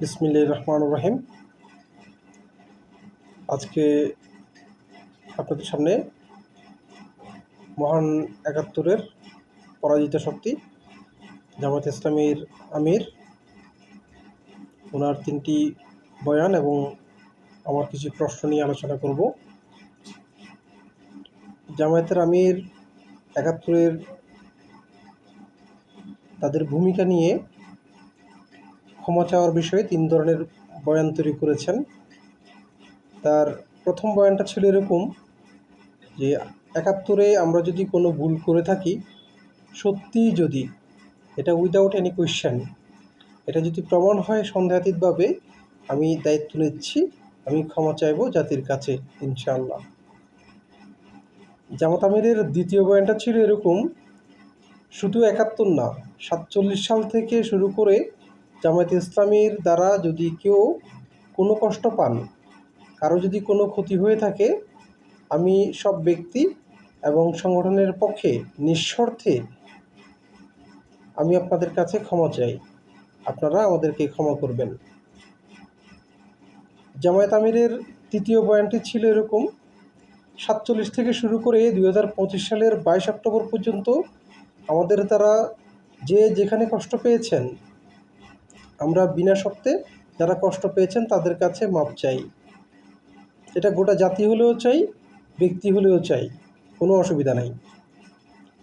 বিসমিল্লাহ রহমান রহিম। আজকে আপনাদের সামনে মহান একাত্তরের পরাজিত শক্তি জামাত ইসলামীর আমির। ওনার তিনটি বয়ান এবং আমার কিছু প্রশ্ন নিয়ে আলোচনা করব। জামায়াতের আমির একাত্তরের তাদের ভূমিকা নিয়ে ক্ষমা চাওয়ার বিষয়ে তিন ধরনের বয়ান তৈরি করেছেন। তার প্রথম বয়ানটা ছিল এরকম যে, একাত্তরে আমরা যদি কোনো ভুল করে থাকি, সত্যি যদি, এটা উইদাউট এনি কোয়েশ্চেন এটা যদি প্রমাণ হয় সন্দেহাতীতভাবে, আমি দায়িত্ব নিচ্ছি, আমি ক্ষমা চাইব জাতির কাছে, ইনশাআল্লাহ। জামাত আমিরের দ্বিতীয় বয়ানটা ছিল এরকম, শুধু একাত্তর না, সাতচল্লিশ সাল থেকে শুরু করে জামায়াত ইসলামীর দ্বারা যদি কেউ কোনো কষ্ট পান, কারও যদি কোনো ক্ষতি হয়ে থাকে, আমি সব ব্যক্তি এবং সংগঠনের পক্ষে নিঃস্বার্থে আমি আপনাদের কাছে ক্ষমা চাই। আপনারা আমাদেরকে ক্ষমা করবেন। জামায়াত আমিরের তৃতীয় বয়ানটি ছিল এরকম, সাতচল্লিশ থেকে শুরু করে দুই হাজার পঁচিশ সালের বাইশ অক্টোবর পর্যন্ত আমাদের তারা যে যেখানে কষ্ট পেয়েছেন আমরা বিনা শর্তে যারা কষ্ট পেয়েছেন তাদের কাছে মাপ চাই। এটা গোটা জাতি হলেও চাই, ব্যক্তি হলেও চাই, কোনো অসুবিধা নাই।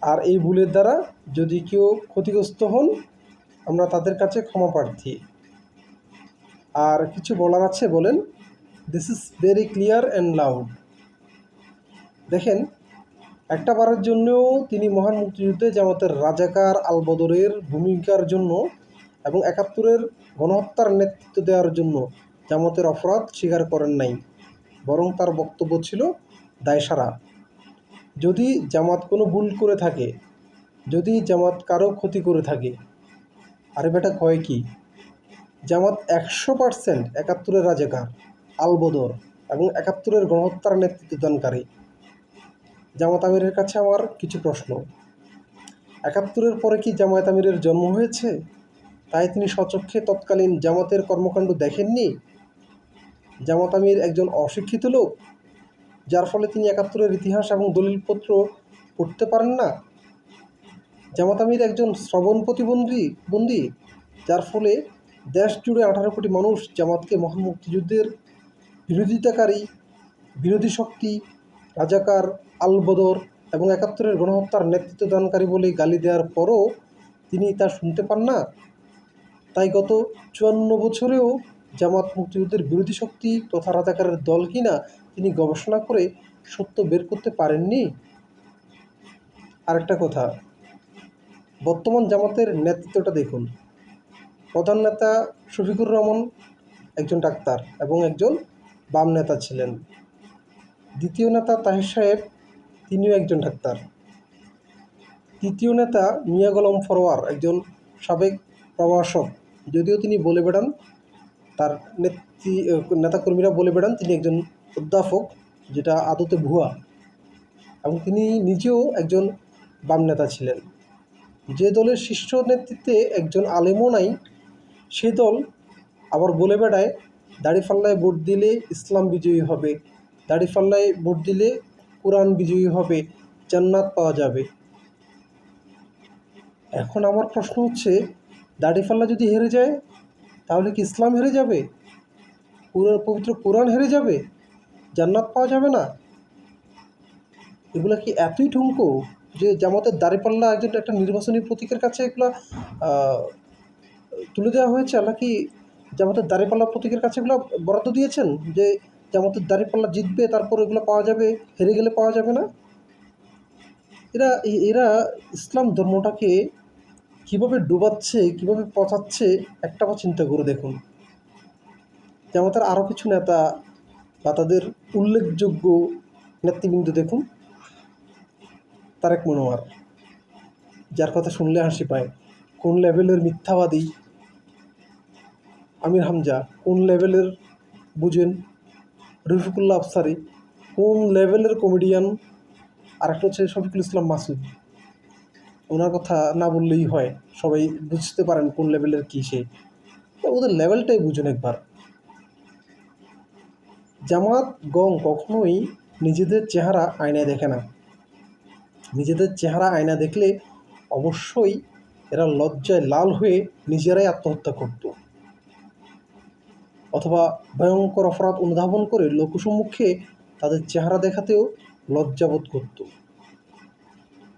আর এই ভুলের দ্বারা যদি কেউ ক্ষতিগ্রস্ত হন, আমরা তাদের কাছে ক্ষমা প্রার্থী। আর কিছু বলার আছে বলেন this is very clear and loud দেখেন, একটা বারের জন্যও তিনি মহান মুক্তিযুদ্ধে জামাতের রাজাকার আলবদরের ভূমিকার জন্য এবং একাত্তরের গণহত্যার নেতৃত্ব দেওয়ার জন্য জামাতের অপরাধ স্বীকার করেন নাই, বরং তার বক্তব্য ছিল দায়সারা। যদি জামাত কোনো ভুল করে থাকে, যদি জামাত কারও ক্ষতি করে থাকে, আরে বেটা কয় কি? জামাত একশো পার্সেন্ট একাত্তরের রাজাকার, আলবদর এবং একাত্তরের গণহত্যার নেতৃত্ব দানকারী। জামাত আমিরের কাছে আমার কিছু প্রশ্ন। একাত্তরের পরে কি জামায়াত আমিরের জন্ম হয়েছে? তাই তিনি সচক্ষে তৎকালীন জামাতের কর্মকাণ্ড দেখেননি? জামাত আমির একজন অশিক্ষিত লোক, যার ফলে তিনি একাত্তরের ইতিহাস এবং দলিলপত্র পড়তে পারেন না। জামাত আমির একজন শ্রবণ প্রতিবন্ধী, বন্দী, যার ফলে দেশ জুড়ে আঠারো কোটি মানুষ জামাতকে মহান মুক্তিযুদ্ধের বিরোধিতাকারী, বিরোধী শক্তি, রাজাকার, আলবদর এবং একাত্তরের গণহত্যার নেতৃত্ব দানকারী বলে গালি দেওয়ার পরও তিনি তা শুনতে পান না। তাই গত চুয়ান্ন বছরেও জামাত মুক্তিযুদ্ধের বিরোধী শক্তি তথা রাজাকারের দল কিনা তিনি গবেষণা করে সত্য বের করতে পারেননি? আরেকটা কথা, বর্তমান জামাতের নেতৃত্বটা দেখুন। প্রধান নেতা শফিকুর রহমান একজন ডাক্তার এবং একজন বাম নেতা ছিলেন। দ্বিতীয় নেতা তাহের সাহেব, তিনিও একজন ডাক্তার। তৃতীয় নেতা মিয়া গোলাম ফরোয়ার, একজন সাবেক প্রভাষক। যদিও তিনি বলে বেড়ান, তার নেত্রী নেতাকর্মীরা বলে বেড়ান তিনি একজন অধ্যাপক, যেটা আদতে ভুয়া। এবং তিনি নিজেও একজন বাম নেতা ছিলেন। যে দলের শীর্ষ নেতৃত্বে একজন আলেমও নাই, সে দল আবার বলে বেড়ায় দাড়িপাল্লায় ভোট দিলে ইসলাম বিজয়ী হবে দাড়িপাল্লায় ভোট দিলে কোরআন বিজয়ী হবে, জান্নাত পাওয়া যাবে। এখন আমার প্রশ্ন হচ্ছে দাড়িপাল্লা যদি হেরে যায়, তাহলে কি ইসলাম হেরে যাবে? পবিত্র কোরআন হেরে যাবে? জান্নাত পাওয়া যাবে না? এগুলো কি এতই ঠুমকো যে জামাতের দাঁড়িপাল্লা একজন একটা নির্বাচনী প্রতীকের কাছে এগুলো তুলে দেওয়া হয়েছে? নাকি জামাতের দাঁড়িপাল্লা প্রতীকের কাছে এগুলো বরাদ্দ দিয়েছেন? যে জামাতের দাঁড়িপাল্লা জিতবে, তারপর এগুলো পাওয়া যাবে, হেরে গেলে পাওয়া যাবে না? এরা এরা ইসলাম ধর্মটাকে কীভাবে ডুবাচ্ছে, কীভাবে পচাচ্ছে, একটা বার চিন্তা করে দেখুন। জামাতের আরও কিছু নেতা বা তাদের উল্লেখযোগ্য নেতৃবৃন্দ দেখুন। তারেক মনোয়ার, যার কথা শুনলে হাসি পায়, কোন লেভেলের মিথ্যাবাদী আমির হামজা, কোন লেভেলের বুঝেন রফিকুল্লাহ আফসারি, কোন লেভেলের কমেডিয়ান আর একটা হচ্ছে শফিকুল ইসলাম মাসুদ। ওনার কথা না বললেই হয়। সবাই বুঝতে পারেন কোন লেভেলের কী সে। ওদের লেভেলটাই বুঝুন একবার। জামাত গং কখনোই নিজেদের চেহারা আয়নায় দেখে না। নিজেদের চেহারা আয়না দেখলে অবশ্যই এরা লজ্জায় লাল হয়ে নিজেরাই আত্মহত্যা করত। অথবা ভয়ঙ্কর অপরাধ অনুধাবন করে লোকসম্মুখে তাদের চেহারা দেখাতেও লজ্জাবোধ করত।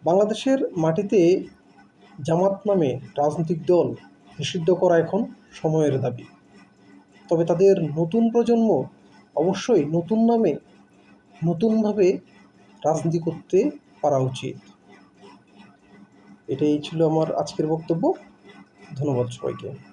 বাংলাদেশের মাটিতে জামাত নামে রাজনৈতিক দল নিষিদ্ধ করা এখন সময়ের দাবি। তবে তাদের নতুন প্রজন্ম অবশ্যই নতুন নামে নতুনভাবে রাজনীতি করতে পারা উচিত। এটাই ছিল আমার আজকের বক্তব্য। ধন্যবাদ সবাইকে।